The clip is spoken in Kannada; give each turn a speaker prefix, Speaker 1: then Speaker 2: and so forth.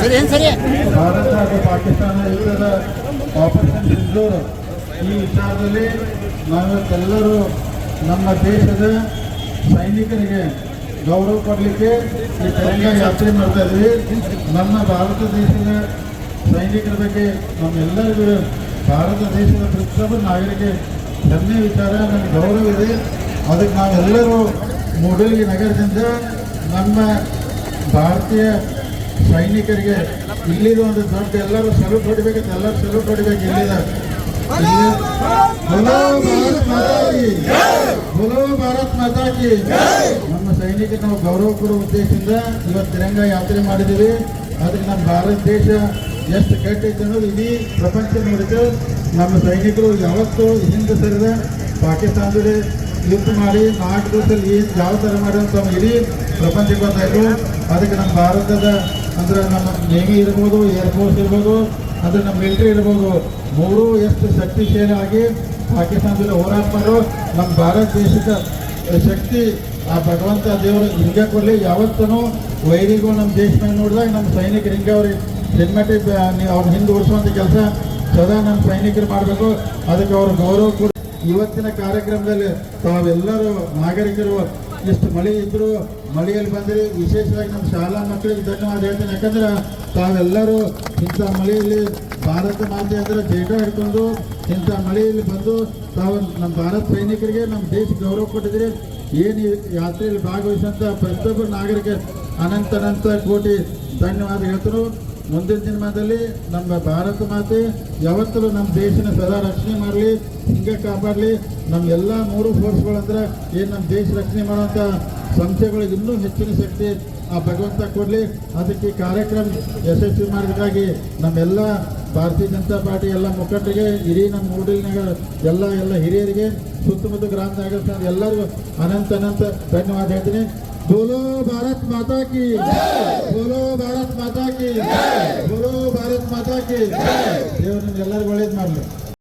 Speaker 1: ಸರಿ ಸರಿ?
Speaker 2: ಭಾರತ ಹಾಗೂ ಪಾಕಿಸ್ತಾನ ಯುದ್ಧದ ಆಪರೇಷನ್ ಸಿಂಧೂರ್ ಈ ವಿಚಾರದಲ್ಲಿ ನಾವೆಲ್ಲರೂ ನಮ್ಮ ದೇಶದ ಸೈನಿಕರಿಗೆ ಗೌರವ ಕೊಡಲಿಕ್ಕೆ ಈ ತಿರಂಗ ಯಾತ್ರೆ ಮಾಡ್ತಾ ಇದ್ದೀವಿ. ನಮ್ಮ ಭಾರತ ದೇಶದ ಸೈನಿಕರ ಬಗ್ಗೆ ನಮ್ಮೆಲ್ಲರಿಗೂ ಭಾರತ ದೇಶದ ಪ್ರತಿಯೊಬ್ಬ ನಾಗರಿಕೆ ಹೆಮ್ಮೆ ವಿಚಾರ, ನನಗೆ ಗೌರವ ಇದೆ. ಅದಕ್ಕೆ ನಾವೆಲ್ಲರೂ ಮೂಡಲಗಿ ನಗರದಿಂದ ನಮ್ಮ ಭಾರತೀಯ ಸೈನಿಕರಿಗೆ ಇಲ್ಲಿದು ಒಂದು ದೊಡ್ಡ ಎಲ್ಲರೂ ಸಲ್ಯೂಟ್ ಹೊಡಿಬೇಕಂತ ಎಲ್ಲರೂ ಸಲ್ಯೂಟ್ ಹೊಡಿಬೇಕು ಇಲ್ಲಿದ ಭಾರತ್ ಮಾತಾ ಕಿ ಬೋಲೋ ಭಾರತ್ ಮಾತಾ ಕಿ. ನಮ್ಮ ಸೈನಿಕರಿಗೆ ನಾವು ಗೌರವ ಕೊಡುವ ಉದ್ದೇಶದಿಂದ ಇವತ್ತು ತಿರಂಗ ಯಾತ್ರೆ ಮಾಡಿದ್ದೀವಿ. ಅದಕ್ಕೆ ನಮ್ಮ ಭಾರತ ದೇಶ ಎಷ್ಟು ಕೆಟ್ಟೈತೆ ಅನ್ನೋದು ಇಡೀ ಪ್ರಪಂಚ ನೋಡಿತು ನಮ್ಮ ಸೈನಿಕರು ಯಾವತ್ತೂ ಹಿಂದೆ ಸರಿದ ಪಾಕಿಸ್ತಾನದಲ್ಲಿ ಯುದ್ಧ ಮಾಡಿ ನಾಲ್ಕು ದಿವಸದಲ್ಲಿ ಏನು ಯಾವ ಥರ ಮಾಡಿದಂತ ತಮ್ಮ ಇಡೀ ಪ್ರಪಂಚಕ್ಕೆ ಅದಕ್ಕೆ ನಮ್ಮ ಭಾರತದ, ಅಂದ್ರೆ ನಮ್ಮ ನೇವಿ ಇರ್ಬೋದು ಏರ್ಫೋರ್ಸ್ ಇರ್ಬೋದು, ಅಂದರೆ ನಮ್ಮ ಮಿಲಿಟರಿ ಇರ್ಬೋದು, ಮೂರು ಎಷ್ಟು ಶಕ್ತಿಶಾಲಿ ಆಗಿ ಪಾಕಿಸ್ತಾನದಲ್ಲಿ ಹೋರಾಟ ಮಾಡೋ ನಮ್ಮ ಭಾರತ ದೇಶದ ಶಕ್ತಿ, ಆ ಭಗವಂತ ದೇವರು ಹಿಂಗೆ ಕೊಡಲಿ. ಯಾವತ್ತೂ ವೈರಿಗೂ ನಮ್ಮ ದೇಶ ಮೇಲೆ ನೋಡಿದಾಗ ನಮ್ಮ ಸೈನಿಕರು ಹಿಂಗೆ ಅವ್ರಿಗೆ ಸಿನಿಮಾಟಿಕ್ ಅವ್ರ ಹಿಂದೆ ಓಡಿಸುವಂಥ ಕೆಲಸ ಸದಾ ನಮ್ಮ ಸೈನಿಕರು ಮಾಡಬೇಕು. ಅದಕ್ಕೆ ಅವ್ರ ಗೌರವ ಕೂಡ ಇವತ್ತಿನ ಕಾರ್ಯಕ್ರಮದಲ್ಲಿ ತಾವೆಲ್ಲರೂ ನಾಗರಿಕರು, ಎಷ್ಟು ಮಳೆ ಇದ್ರು ಮಳೆಯಲ್ಲಿ ಬಂದರೆ ವಿಶೇಷವಾಗಿ ನಮ್ಮ ಶಾಲಾ ಮಕ್ಕಳಿಗೆ ಧನ್ಯವಾದ ಹೇಳ್ತೀನಿ. ಯಾಕಂದ್ರೆ ತಾವೆಲ್ಲರೂ ಇಂಥ ಮಳೆಯಲ್ಲಿ ಭಾರತ ಮಾತೆ ಅಂದ್ರೆ ಜೇಟ ಹಿಡ್ಕೊಂಡು ಇಂಥ ಮಳೆಯಲ್ಲಿ ಬಂದು ತಾವು ನಮ್ಮ ಭಾರತ ಸೈನಿಕರಿಗೆ, ನಮ್ಮ ದೇಶ ಗೌರವ ಕೊಟ್ಟಿದ್ರಿ ಏನು ಯಾತ್ರೆಯಲ್ಲಿ ಭಾಗವಹಿಸಿದಂಥ ಪ್ರತಿಯೊಬ್ಬ ನಾಗರಿಕ ಅನಂತ ಅನಂತ ಕೋಟಿ ಧನ್ಯವಾದ ಹೇಳ್ತಾರೆ ಮುಂದಿನ ದಿನಮಾನದಲ್ಲಿ ನಮ್ಮ ಭಾರತ ಮಾತೆ ಯಾವತ್ತೂ ನಮ್ಮ ದೇಶನ ಸದಾ ರಕ್ಷಣೆ ಮಾಡಲಿ, ಹಿಂಗೆ ಕಾಪಾಡಲಿ. ನಮ್ಮ ಎಲ್ಲ ಮೂರು ಫೋರ್ಸ್ಗಳಂದ್ರೆ ಏನು ನಮ್ಮ ದೇಶ ರಕ್ಷಣೆ ಮಾಡುವಂಥ ಸಂಸ್ಥೆಗಳಿಗೆ ಇನ್ನೂ ಹೆಚ್ಚಿನ ಶಕ್ತಿ ಆ ಭಗವಂತ ಕೊಡಲಿ. ಅದಕ್ಕೆ ಕಾರ್ಯಕ್ರಮ ಯಶಸ್ವಿ ಮಾಡೋದಕ್ಕಾಗಿ ನಮ್ಮೆಲ್ಲ ಭಾರತೀಯ ಜನತಾ ಪಾರ್ಟಿ ಎಲ್ಲ ಮುಖಂಡರಿಗೆ ಇಡೀ ನಮ್ಮ ಊರಿನಾಗ ಎಲ್ಲ ಎಲ್ಲ ಹಿರಿಯರಿಗೆ, ಸುತ್ತಮುತ್ತ ಗ್ರಾಮದಾಗ ಎಲ್ಲರಿಗೂ ಅನಂತ ಅನಂತ ಧನ್ಯವಾದ ಹೇಳ್ತೀನಿ. बोलो भारत माता की बोलो भारत माता की बोलो भारत माता की ದೇವರು ನಿಮ್ಗೆಲ್ಲರಿಗೂ ಒಳ್ಳೇದು ಮಾಡಲಿ